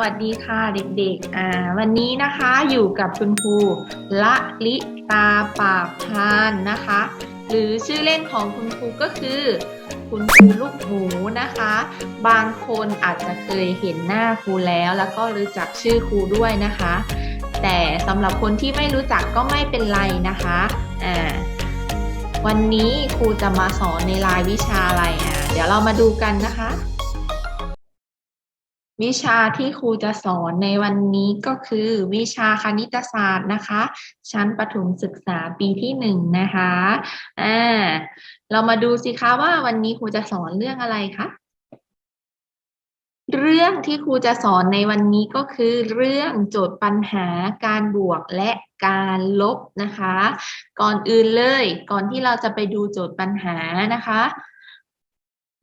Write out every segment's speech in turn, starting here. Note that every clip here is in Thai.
วัสดีค่ะเด็กๆ อ่า วันนี้นะคะอยู่กับคุณครูละลิตาปาบพานนะคะ หรือชื่อเล่นของคุณครูก็คือ คุณครูลูกหมูนะคะ บางคนอาจจะเคยเห็นหน้าครูแล้ว แล้วก็รู้จักชื่อครูด้วยนะคะ แต่สำหรับคนที่ไม่รู้จักก็ไม่เป็นไรนะคะ อ่า วันนี้ครูจะมาสอนในรายวิชาอะไรอะ เดี๋ยวเรามาดูกันนะคะ วิชาที่ครูจะสอนในวันนี้ก็คือวิชาคณิตศาสตร์นะคะ ชั้นประถมศึกษาปีที่หนึ่งนะคะอ่าเรามาดูสิคะว่าวันนี้ครูจะสอนเรื่องอะไรคะเรื่องที่ครูจะสอนในวันนี้ก็คือเรื่องโจทย์ปัญหาการบวกและการลบนะคะ ก่อนอื่นเลย ก่อนที่เราจะไปดูโจทย์ปัญหานะคะ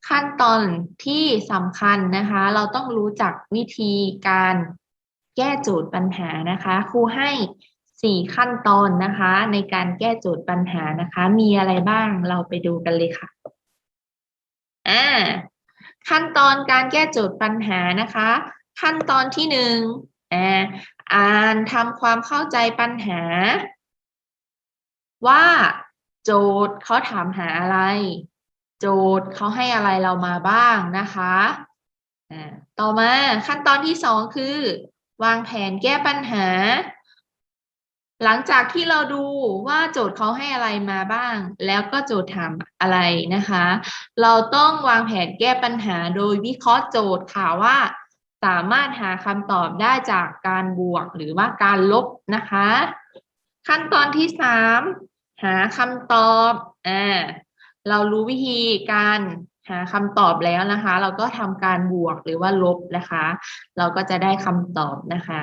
ขั้นตอนที่สำคัญนะคะ เราต้องรู้จักวิธีการแก้โจทย์ปัญหานะคะครูให้สี่ขั้นตอนนะคะ ในการแก้โจทย์ปัญหานะคะ มีอะไรบ้างเราไปดูกันเลยค่ะอ่าขั้นตอนการแก้โจทย์ปัญหานะคะ ขั้นตอนที่หนึ่งอ่าอ่านทำความเข้าใจปัญหา ว่าโจทย์เขาถามหาอะไร โจทย์เขาให้อะไรเรามาบ้างนะคะต่อมาขั้นตอนที่สองคือ วางแผนแก้ปัญหา หลังจากที่เราดูว่าโจทย์เขาให้อะไรมาบ้าง แล้วก็โจทย์ถามอะไรนะคะ เราต้องวางแผนแก้ปัญหาโดยวิเคราะห์โจทย์ค่ะว่า สามารถหาคำตอบได้จากการบวกหรือว่าการลบนะคะ ขั้นตอนที่สามหาคำตอบอ่า เรารู้วิธีการหาคำตอบแล้วนะคะ เราก็ทำการบวกหรือว่าลบนะคะ เราก็จะได้คำตอบนะคะ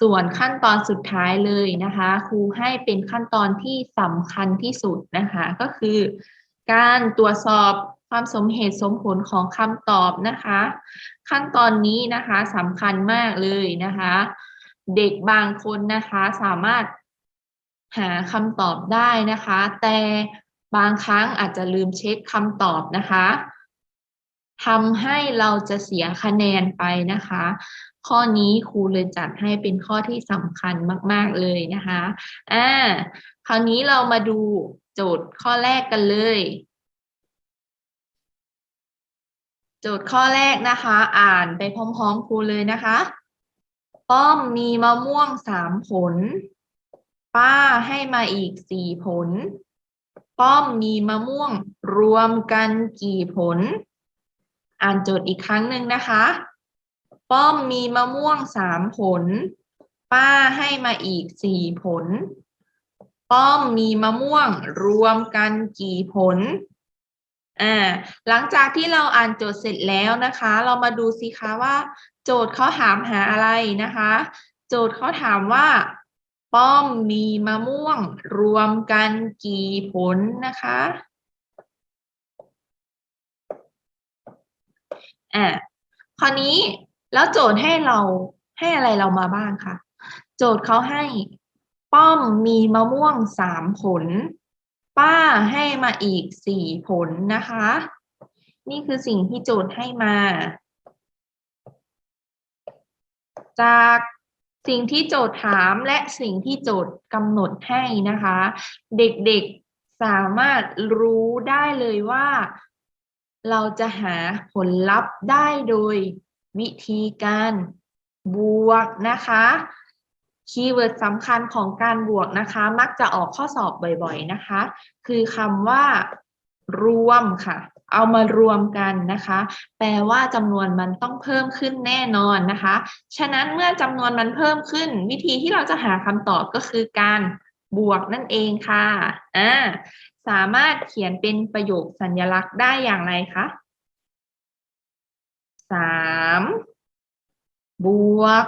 ส่วนขั้นตอนสุดท้ายเลยนะคะ ครูให้เป็นขั้นตอนที่สำคัญที่สุดนะคะ ก็คือ การตรวจสอบความสมเหตุสมผลของคำตอบนะคะ ขั้นตอนนี้นะคะสำคัญมากเลยนะคะ เด็กบางคนนะคะสามารถหาคำตอบได้นะคะ แต่ บางครั้งอาจจะลืมเช็คคำตอบนะคะทำให้เราจะเสียคะแนนไปนะคะ ข้อนี้ครูเลยจัดให้เป็นข้อที่สำคัญมาก ๆ เลยนะคะอ่าคราวนี้เรามาดูโจทย์ข้อแรกกันเลย โจทย์ข้อแรกนะคะ อ่านไปพร้อม ๆ ครูเลยนะคะ ป้อมมีมะม่วงสามผล ป้าให้มาอีกสี่ผล ป้อมมีมะม่วงรวมกันกี่ผล อ่านโจทย์อีกครั้งหนึ่งนะคะ ป้อมมีมะม่วงสามผล ป้าให้มาอีกสี่ผล ป้อมมีมะม่วงรวมกันกี่ผลอ่าหลังจากที่เราอ่านโจทย์เสร็จแล้วนะคะ เรามาดูสิคะว่า โจทย์เขาถามหาอะไรนะคะ โจทย์เขาถามว่า ป้อมมีมะม่วง รวมกันกี่ผลนะคะอ่าคราวนี้แล้วโจทย์ให้เราให้อะไรเรามาบ้างคะโจทย์เขาให้ป้อมมีมะม่วงสามผล ป้าให้มาอีกสี่ผลนะคะ นี่คือสิ่งที่โจทย์ให้มา จาก สิ่งที่โจทย์ถามและสิ่งที่โจทย์กำหนดให้นะคะ เด็กๆสามารถรู้ได้เลยว่า เราจะหาผลลัพธ์ได้โดยวิธีการบวกนะคะคีย์เวิร์ดสำคัญของการบวกนะคะ มักจะออกข้อสอบบ่อยๆนะคะ คือคำว่ารวมค่ะ เอามารวมกันนะคะ แปลว่าจำนวนมันต้องเพิ่มขึ้นแน่นอนนะคะ ฉะนั้นเมื่อจำนวนมันเพิ่มขึ้น วิธีที่เราจะหาคำตอบก็คือการบวกนั่นเองค่ะอ่าสามารถเขียนเป็นประโยคสัญลักษณ์ได้อย่างไรคะสามบวก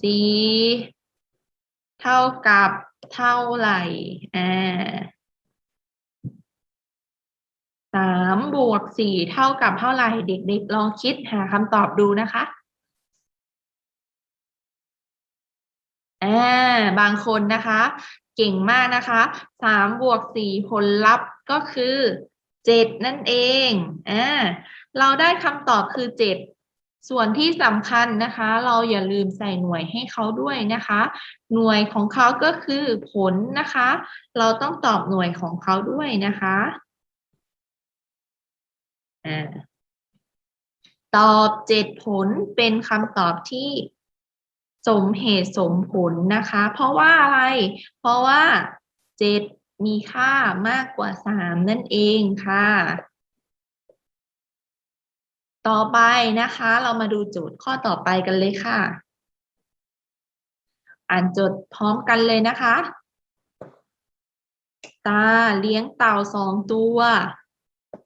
สี่เท่ากับเท่าไหร่อ่าามบวกสี่เท่ากับเท่าไหร่เด็กๆลองคิดหาคำตอบดูนะคะอ่าบางคนนะคะ เก่งมากนะคะสามบวกสี่ผลลัพธ์ก็คือเจ็ดนั่นเองอ่าเราได้คำตอบคือเจ็ดส่วนที่สำคัญนะคะ เราอย่าลืมใส่หน่วยให้เขาด้วยนะคะ หน่วยของเขาก็คือผลนะคะ เราต้องตอบหน่วยของเขาด้วยนะคะ ตอบเจ็ดผลเป็นคำตอบที่สมเหตุสมผลนะคะ เพราะว่าอะไร เพราะว่าเจ็ดมีค่ามากกว่าสามนั่นเองค่ะ ต่อไปนะคะ เรามาดูโจทย์ข้อต่อไปกันเลยค่ะ อ่านโจทย์พร้อมกันเลยนะคะ ตาเลี้ยงเต่าสองตัว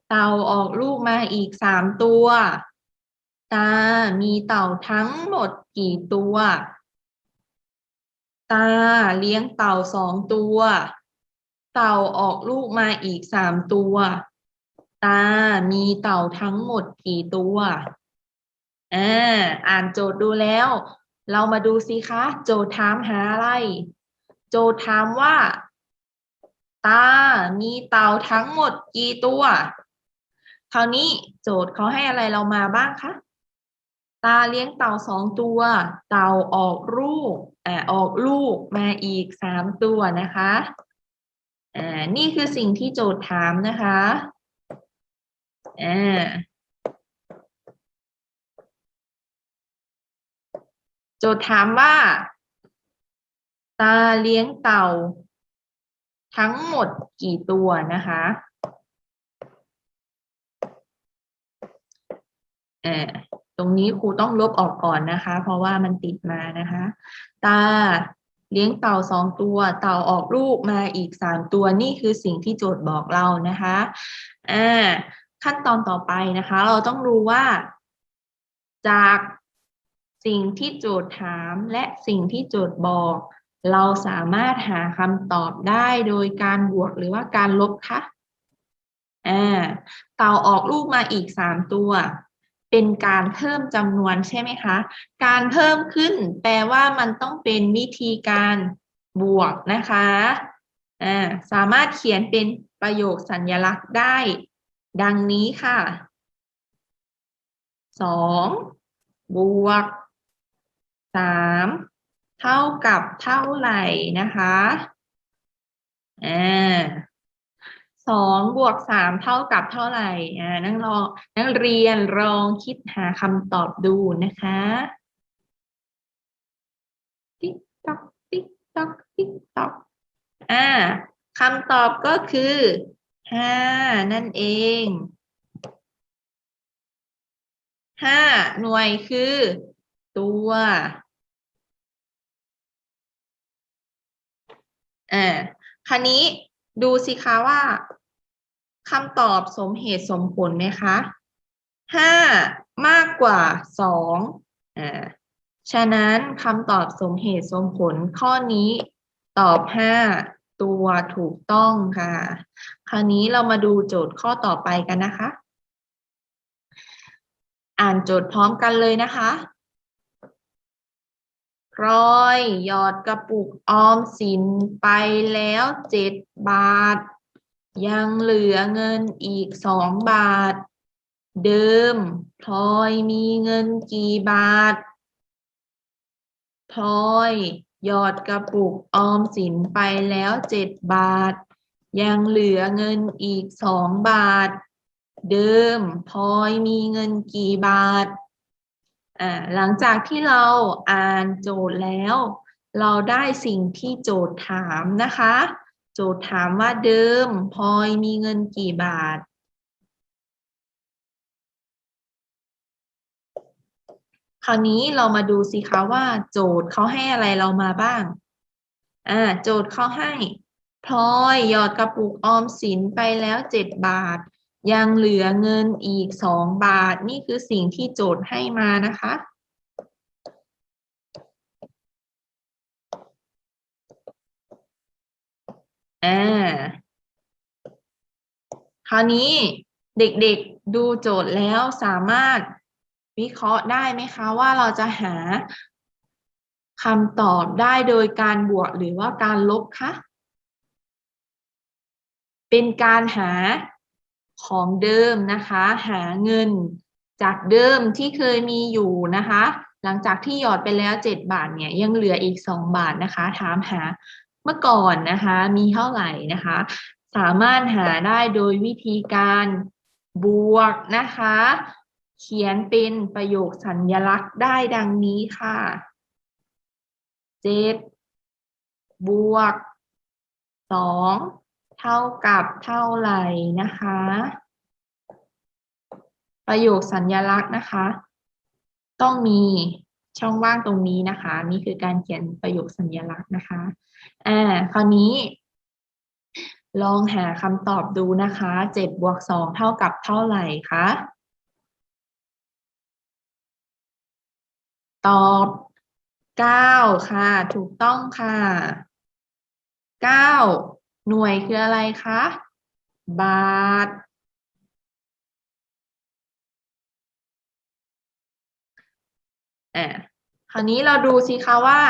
เต่าออกลูกมาอีกสามตัว ตา มีเต่าทั้งหมดกี่ตัว ตาเลี้ยงเต่าสองตัว เต่าออกลูกมาอีกสามตัว ตา มีเต่าทั้งหมดกี่ตัวอ่าอ่านโจทย์ดูแล้ว เรามาดูสิคะ โจทย์ถามหาอะไร โจทย์ถามว่า ตา มีเต่าทั้งหมดกี่ตัว คราวนี้โจทย์เขาให้อะไรเรามาบ้างคะตาเลี้ยงเต่าสองตัว เต่าออกลูกอ่าออกลูกมาอีกสามตัวนะคะอ่านี่คือสิ่งที่โจทย์ถามนะคะอ่าโจทย์ถามว่า ตาเลี้ยงเต่า ทั้งหมดกี่ตัวนะคะเออตรงนี้ครูต้องลบออกก่อนนะคะ เพราะว่ามันติดมานะคะ ตาเลี้ยงเต่าสองตัว เต่าออกลูกมาอีกสามตัวนี่คือสิ่งที่โจทย์บอกเรานะคะอ่าขั้นตอนต่อไปนะคะ เราต้องรู้ว่า จากสิ่งที่โจทย์ถามและสิ่งที่โจทย์บอก เราสามารถหาคำตอบได้โดยการบวกหรือว่าการลบคะอ่าเต่าออกลูกมาอีกสามตัว เป็นการเพิ่มจำนวนใช่ไหมคะ การเพิ่มขึ้น แปลว่ามันต้องเป็นวิธีการบวกนะคะอ่าสามารถเขียนเป็นประโยคสัญลักษณ์ได้ ดังนี้ค่ะสองบวกสามเท่ากับเท่าไหร่นะคะอ่า สองบวกสามเท่ากับเท่าไหร่อ่านักลองนักเรียนลองคิดหาคำตอบดูนะคะ ติ๊กต๊อกติ๊กต๊อกติ๊กต๊อกอ่าคำตอบก็คือห้านั่นเองห้าหน่วยคือ ตัวอ่าคราวนี้ดูสิคะว่า คำตอบสมเหตุสมผลไหมคะห้ามากกว่าสองอ่าฉะนั้นคำตอบสมเหตุสมผลข้อนี้ตอบห้าตัวถูกต้องค่ะ คราวนี้เรามาดูโจทย์ข้อต่อไปกันนะคะ อ่านโจทย์พร้อมกันเลยนะคะร้อยหยอดกระปุกออมสินไปแล้วเจ็ดบาท ยังเหลือเงินอีกสองบาท เดิมพลอยมีเงินกี่บาทพลอยหยอดกระปุกออมสินไปแล้วเจ็ดบาท ยังเหลือเงินอีกสองบาท เดิมพลอยมีเงินกี่บาทอ่าหลังจากที่เราอ่านโจทย์แล้ว เราได้สิ่งที่โจทย์ถามนะคะ โจทย์ถามว่าเดิมพลอยมีเงินกี่บาท คราวนี้เรามาดูสิคะว่า โจทย์เขาให้อะไรเรามาบ้าง อ่า โจทย์เขาให้พลอยหยอดกระปุกออมสินไปแล้วเจ็ดบาท ยังเหลือเงินอีกสองบาท นี่คือสิ่งที่โจทย์ให้มานะคะ อ่าคราวนี้เด็กๆดูโจทย์แล้วสามารถวิเคราะห์ได้ไหมคะว่าเราจะหาคำตอบได้โดยการบวกหรือว่าการลบคะเป็นการหาของเดิมนะคะ หาเงินจากเดิมที่เคยมีอยู่นะคะ หลังจากที่หยอดไปแล้ว 7 บาทเนี่ยยังเหลืออีก 2 บาทนะคะ ถามหา เมื่อก่อนนะคะมีเท่าไหร่นะคะ สามารถหาได้โดยวิธีการบวกนะคะ เขียนเป็นประโยคสัญลักษณ์ได้ดังนี้ค่ะเจ็ดบวกสองเท่ากับเท่าไหร่นะคะ ประโยคสัญญลักษณ์นะคะ ต้องมี ช่องว่างตรงนี้นะคะ นี่คือการเขียนประโยคสัญญลักษณ์นะคะอ่าคราวนี้ ลองหาคำตอบดูนะคะเจ็ดบวกสองเท่ากับเท่าไหร่คะตอบเก้าค่ะ ถูกต้องค่ะเก้าหน่วยคืออะไรคะบาท อะคราวนี้เราดูสิคะว่า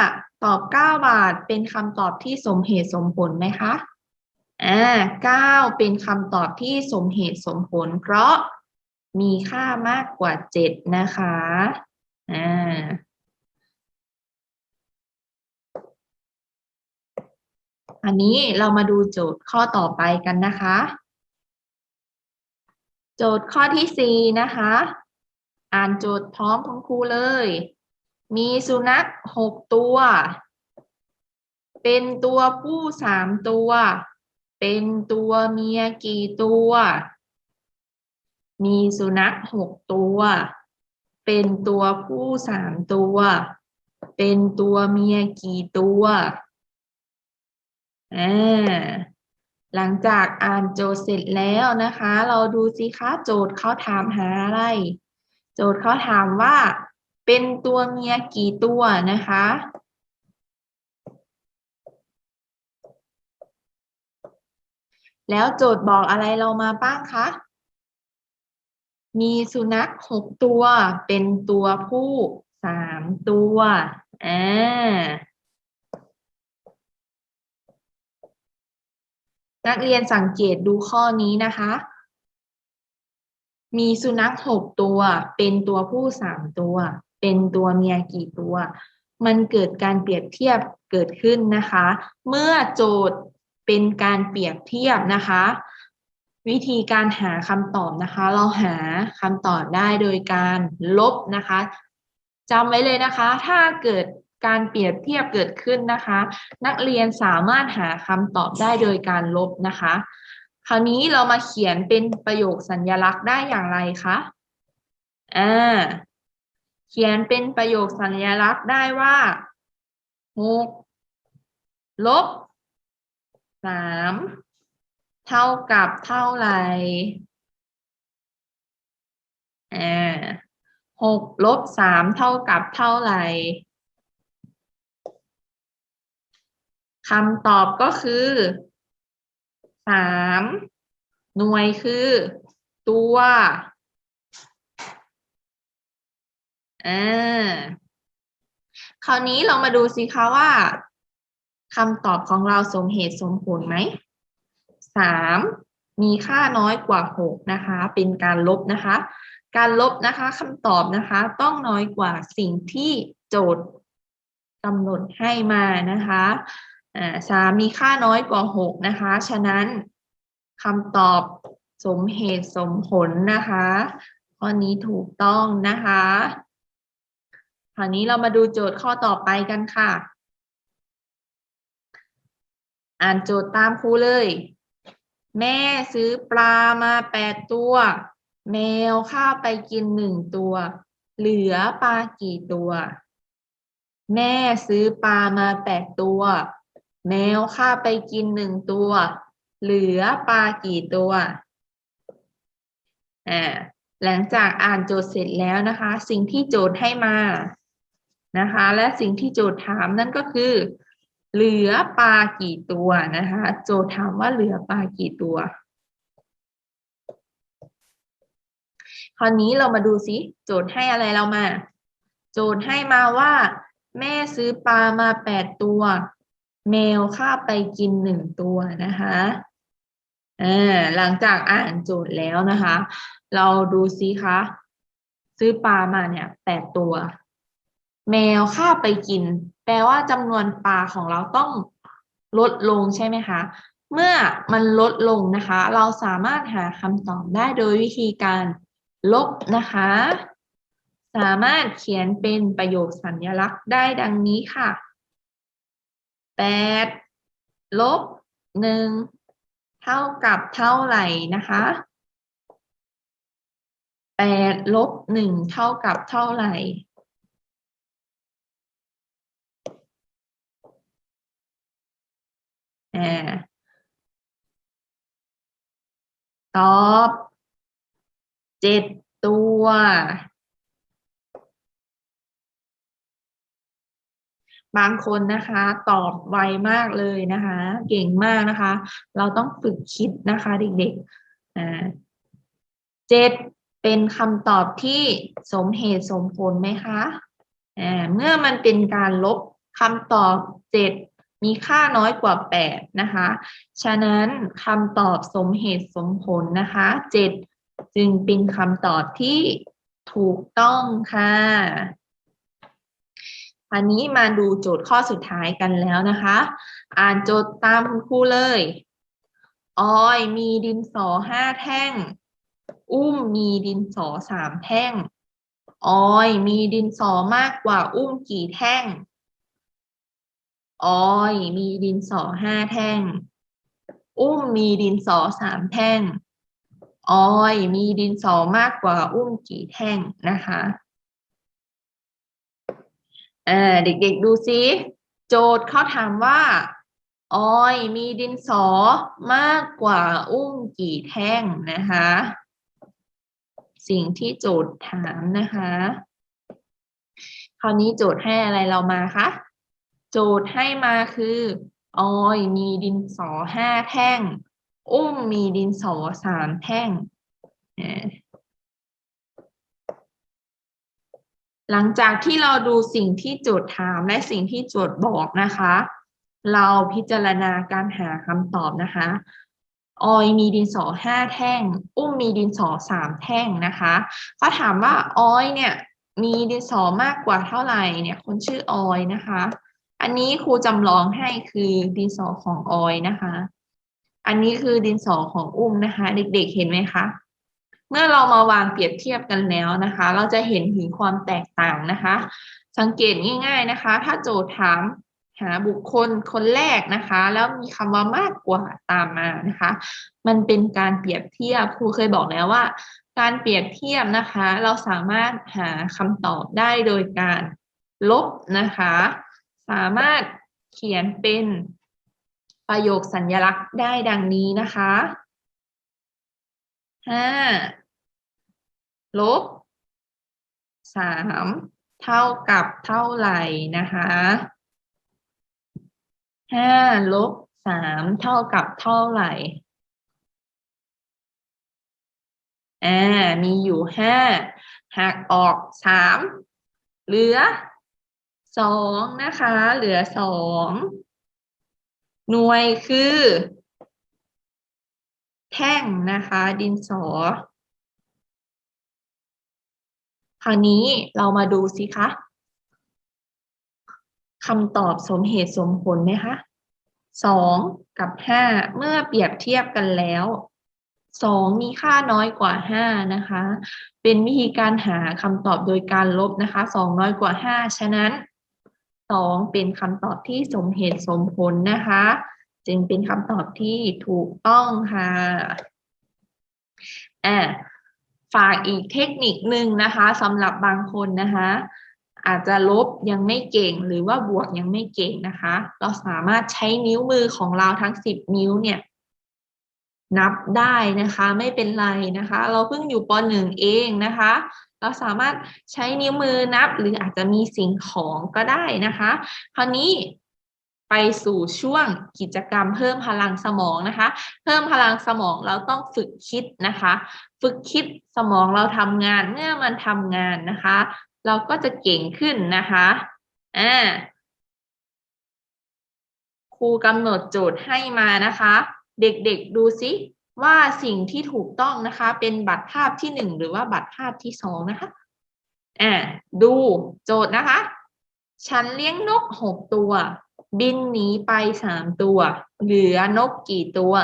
ตอบ 9 บาทเป็นคำตอบที่สมเหตุสมผลไหมคะอ่า9เป็นคำตอบที่สมเหตุสมผล เพราะมีค่ามากกว่า 7 นะคะอ่าอันนี้เรามาดูโจทย์ข้อต่อไปกันนะคะ โจทย์ข้อที่ 4 นะคะ อ่านโจทย์พร้อมคุณครูเลย มีสุนัขหกตัว เป็นตัวผู้สามตัว เป็นตัวเมียกี่ตัว มีสุนัขหกตัว เป็นตัวผู้สามตัว เป็นตัวเมียกี่ตัวอ่าหลังจากอ่านโจทย์เสร็จแล้วนะคะ เราดูสิคะโจทย์เขาถามหาอะไร โจทย์เขาถามว่าเป็นตัวเมียกี่ตัวนะคะ แล้วโจทย์บอกอะไรเรามาบ้างคะ มีสุนัขหกตัว เป็นตัวผู้สามตัวอ่านักเรียนสังเกตดูข้อนี้นะคะ มีสุนัขหกตัว เป็นตัวผู้สามตัว เป็นตัวเมียกี่ตัว มันเกิดการเปรียบเทียบเกิดขึ้นนะคะ เมื่อโจทย์เป็นการเปรียบเทียบนะคะ วิธีการหาคำตอบนะคะ เราหาคำตอบได้โดยการลบนะคะจำไว้เลยนะคะ ถ้าเกิดการเปรียบเทียบเกิดขึ้นนะคะ นักเรียนสามารถหาคำตอบได้โดยการลบนะคะ คราวนี้เรามาเขียนเป็นประโยคสัญลักษณ์ได้อย่างไรคะอ่าเขียนเป็นประโยคสัญลักษณ์ได้ว่าหกลบสามเท่ากับเท่าไหร่อ่าหกลบสามเท่ากับเท่าไหร่คำตอบก็คือ สามหน่วยคือ ตัวอ่าคราวนี้เรามาดูสิคะว่าคำตอบของเราสมเหตุสมผลไหมสามมีค่าน้อยกว่าหกนะคะ เป็นการลบนะคะ การลบนะคะคำตอบนะคะ ต้องน้อยกว่าสิ่งที่โจทย์กำหนดให้มานะคะ อ่าสามมีค่าน้อยกว่าหกนะคะ ฉะนั้นคำตอบสมเหตุสมผลนะคะ ข้อนี้ถูกต้องนะคะคราวนี้เรามาดูโจทย์ข้อต่อไปกันค่ะ อ่านโจทย์ตามครูเลย แม่ซื้อปลามาแปดตัว แมวข้าไปกินหนึ่งตัว เหลือปลากี่ตัว แม่ซื้อปลามาแปดตัว แมวข้าไปกินหนึ่งตัว เหลือปลากี่ตัวอ่าหลังจากอ่านโจทย์เสร็จแล้วนะคะ สิ่งที่โจทย์ให้มานะคะ และสิ่งที่โจทย์ถามนั่นก็คือ เหลือปลากี่ตัวนะคะ โจทย์ถามว่าเหลือปลากี่ตัว คราวนี้เรามาดูซิโจทย์ให้อะไรเรามา โจทย์ให้มาว่า แม่ซื้อปลามาแปดตัว แมวคาบไปกินหนึ่งตัวนะคะอ่าหลังจากอ่านโจทย์แล้วนะคะ เราดูซิคะ ซื้อปลามาเนี่ยแปดตัว แมวฆ่าไปกิน แปลว่าจำนวนปลาของเราต้องลดลงใช่ไหมคะ เมื่อมันลดลงนะคะ เราสามารถหาคำตอบได้โดยวิธีการลบนะคะ สามารถเขียนเป็นประโยคสัญลักษณ์ได้ดังนี้ค่ะ แปดลบหนึ่งเท่ากับเท่าไหร่นะคะแปดลบหนึ่งเท่ากับเท่าไหร่อ่ตอบเจ็ดตัว บางคนนะคะตอบไวมากเลยนะคะ เก่งมากนะคะ เราต้องฝึกคิดนะคะเด็กๆอ่าเจ็ดเป็นคำตอบที่สมเหตุสมผลไหมคะอ่าเมื่อมันเป็นการลบคำตอบเจ็ดมีค่าน้อยกว่าแปดนะคะ ฉะนั้นคำตอบสมเหตุสมผลนะคะเจ็ดจึงเป็นคำตอบที่ถูกต้องค่ะ อันนี้มาดูโจทย์ข้อสุดท้ายกันแล้วนะคะ อ่านโจทย์ตามคุณครูเลยออยมีดินสอห้าแท่ง อุ้มมีดินสอสามแท่ง ออยมีดินสอมากกว่าอุ้มกี่แท่ง ออยมีดินสอห้าแท่ง อุ้มมีดินสอสามแท่ง ออยมีดินสอมากกว่าอุ้มกี่แท่งนะคะ เออเด็กๆดูซิโจทย์เขาถามว่า ออยมีดินสอมากกว่าอุ้มกี่แท่งนะคะ สิ่งที่โจทย์ถามนะคะ คราวนี้โจทย์ให้อะไรเรามาคะโจทย์ให้มาคือ ออยมีดินสอห้าแท่ง อุ้มมีดินสอสามแท่ง หลังจากที่เราดูสิ่งที่โจทย์ถามและสิ่งที่โจทย์บอกนะคะ เราพิจารณาการหาคำตอบนะคะ ออยมีดินสอห้าแท่ง อุ้มมีดินสอสามแท่งนะคะเขาถามว่าออยเนี่ยมีดินสอมากกว่าเท่าไหร่เนี่ยคนชื่อออยนะคะ อันนี้ครูจำลองให้คือดินสอของออยนะคะ อันนี้คือดินสอของอุ้มนะคะ เด็กๆเห็นไหมคะ เมื่อเรามาวางเปรียบเทียบกันแล้วนะคะ เราจะเห็นถึงความแตกต่างนะคะ สังเกตง่าย ๆนะคะ ถ้าโจทย์ถามหาบุคคลคนแรกนะคะ แล้วมีคำว่ามากกว่าตามมานะคะ มันเป็นการเปรียบเทียบครูเคยบอกแล้วว่า การเปรียบเทียบนะคะ เราสามารถหาคำตอบได้โดยการลบนะคะ สามารถเขียนเป็นประโยคสัญลักษณ์ได้ดังนี้นะคะ ห้าลบสามเท่ากับเท่าไหร่นะคะห้าลบสามเท่ากับเท่าไหร่อ่ามีอยู่ห้าหักออกสามเหลือสองนะคะ เหลือสองหน่วยคือ แท่งนะคะ ดินสอ คราวนี้เรามาดูสิคะคำตอบสมเหตุสมผลไหมคะสองกับห้าเมื่อเปรียบเทียบกันแล้วสองมีค่าน้อยกว่าห้านะคะ เป็นวิธีการหาคำตอบโดยการลบนะคะสองน้อยกว่าห้าฉะนั้นสองเป็นคำตอบที่สมเหตุสมผลนะคะ จึงเป็นคำตอบที่ถูกต้องค่ะอ่าฝากอีกเทคนิคหนึ่งนะคะสำหรับบางคนนะคะ อาจจะลบยังไม่เก่งหรือว่าบวกยังไม่เก่งนะคะ เราสามารถใช้นิ้วมือของเราทั้งสิบนิ้วเนี่ยนับได้นะคะไม่เป็นไรนะคะ เราเพิ่งอยู่ปหนึ่งเองนะคะ เราสามารถใช้นิ้วมือนับหรืออาจจะมีสิ่งของก็ได้นะคะ คราวนี้ ไปสู่ช่วงกิจกรรมเพิ่มพลังสมองนะคะ เพิ่มพลังสมองเราต้องฝึกคิดนะคะ ฝึกคิดสมองเราทำงานเมื่อมันทำงานนะคะ เราก็จะเก่งขึ้นนะคะอ่าครูกำหนดโจทย์ให้มานะคะ เด็กๆดูซิว่าสิ่งที่ถูกต้องนะคะ เป็นบัตรภาพที่หนึ่งหรือว่าบัตรภาพที่สองนะคะอะดูโจทย์นะคะ ฉันเลี้ยงนกหกตัว บินหนีไปสามตัว เหลือนกกี่ตัว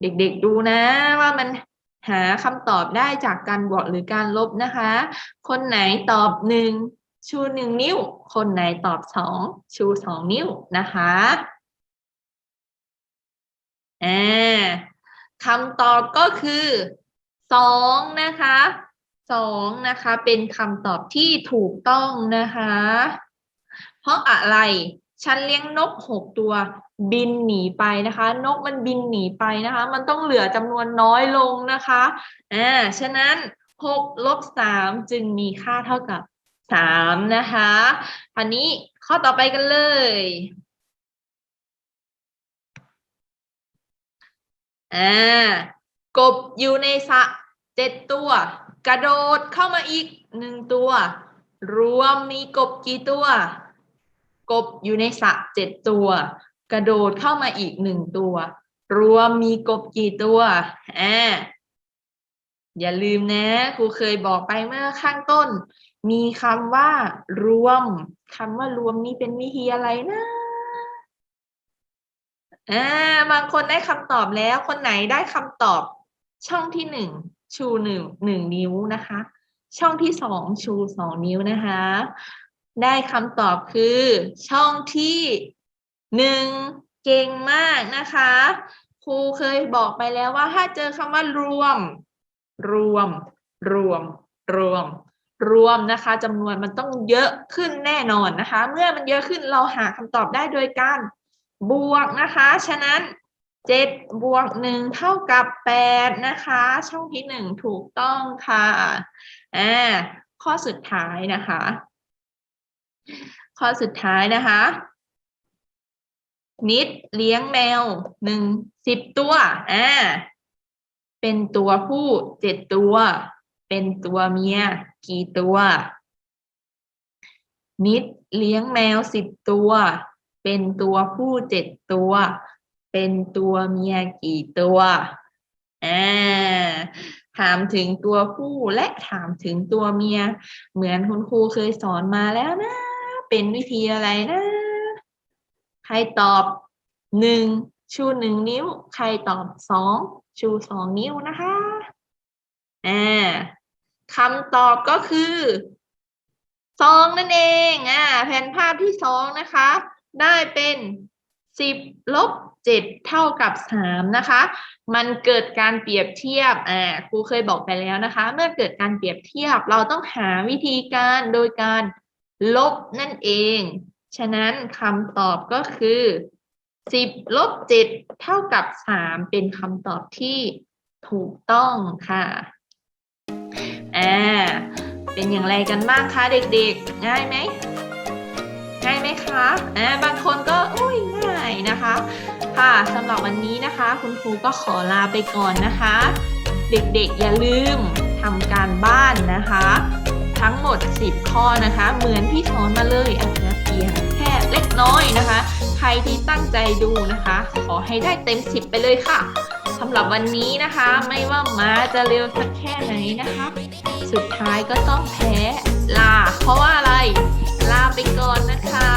เด็กๆดูนะว่ามันหาคำตอบได้จากการบวกหรือการลบนะคะ คนไหนตอบหนึ่งชูหนึ่งนิ้ว คนไหนตอบสองชูสองนิ้วนะคะอ่าคำตอบก็คือสองนะคะสองนะคะ เป็นคำตอบที่ถูกต้องนะคะ เพราะอะไร ฉันเลี้ยงนกหกตัว บินหนีไปนะคะ นกมันบินหนีไปนะคะ มันต้องเหลือจำนวนน้อยลงนะคะอ่าฉะนั้นหกลบสามจึงมีค่าเท่ากับสามนะคะอันนี้ข้อต่อไปกันเลยอ่ากบอยู่ในสระเจ็ดตัว กระโดดเข้ามาอีกหนึ่งตัว รวมมีกบกี่ตัว กบอยู่ในสระเจ็ดตัว กระโดดเข้ามาอีกหนึ่งตัว รวมมีกบกี่ตัวอ่าอย่าลืมนะครูเคยบอกไปเมื่อข้างต้น มีคำว่ารวมคำว่ารวมนี้เป็นวิธีอะไรนะอ่าบางคนได้คำตอบแล้ว คนไหนได้คำตอบ ช่องที่หนึ่งชูหนึ่งหนึ่งนิ้วนะคะ ช่องที่สองชูสองนิ้วนะคะ ได้คำตอบคือ ช่องที่หนึ่งเก่งมากนะคะ ครูเคยบอกไปแล้วว่า ถ้าเจอคำว่ารวม รวม รวม รวม รวมนะคะจำนวนมันต้องเยอะขึ้นแน่นอนนะคะ เมื่อมันเยอะขึ้นเราหาคำตอบได้โดยการบวกนะคะ ฉะนั้นเจ็ดบวกหนึ่งเท่ากับแปดนะคะ ช่องที่หนึ่งถูกต้องค่ะอ่าข้อสุดท้ายนะคะ ข้อสุดท้ายนะคะ นิดเลี้ยงแมวหนึ่งสิบตัวอ่าเป็นตัวผู้เจ็ดตัว เป็นตัวเมียกี่ตัว นิดเลี้ยงแมวสิบตัว เป็นตัวผู้เจ็ดตัว เป็นตัวเมียกี่ตัวอ่าถามถึงตัวผู้และถามถึงตัวเมีย เหมือนคุณครูเคยสอนมาแล้วนะ เป็นวิธีอะไรนะ ใครตอบหนึ่งชูหนึ่งนิ้ว ใครตอบสองชูสองนิ้วนะคะอ่าคำตอบก็คือสองนั่นเองอ่าแผนภาพที่สองนะคะ ได้เป็นสิบลบเจ็ดเท่ากับสามนะคะ มันเกิดการเปรียบเทียบอ่าครูเคยบอกไปแล้วนะคะ เมื่อเกิดการเปรียบเทียบเราต้องหาวิธีการโดยการ ลบนั่นเอง ฉะนั้นคำตอบก็คือสิบลบเจ็ดเท่ากับสามเป็นคำตอบที่ถูกต้องค่ะอ่าเป็นอย่างไรกันบ้างคะเด็กๆ ง่ายไหมง่ายไหมคะอ่าบางคนก็อุ้ยง่ายนะคะ ค่ะสำหรับวันนี้นะคะ คุณครูก็ขอลาไปก่อนนะคะ เด็กๆอย่าลืมทำการบ้านนะคะ ทั้งหมด 10 ข้อนะคะ เหมือนที่สอนมาเลยอาจจะเปลี่ยนแค่เล็กน้อยนะคะ ใครที่ตั้งใจดูนะคะ ขอให้ได้เต็ม 10 ไปเลยค่ะสำหรับวันนี้นะคะ ไม่ว่าม้าจะเร็วสักแค่ไหนนะคะ สุดท้ายก็ต้องแพ้ลา เพราะว่าอะไร ลาไปก่อนนะคะ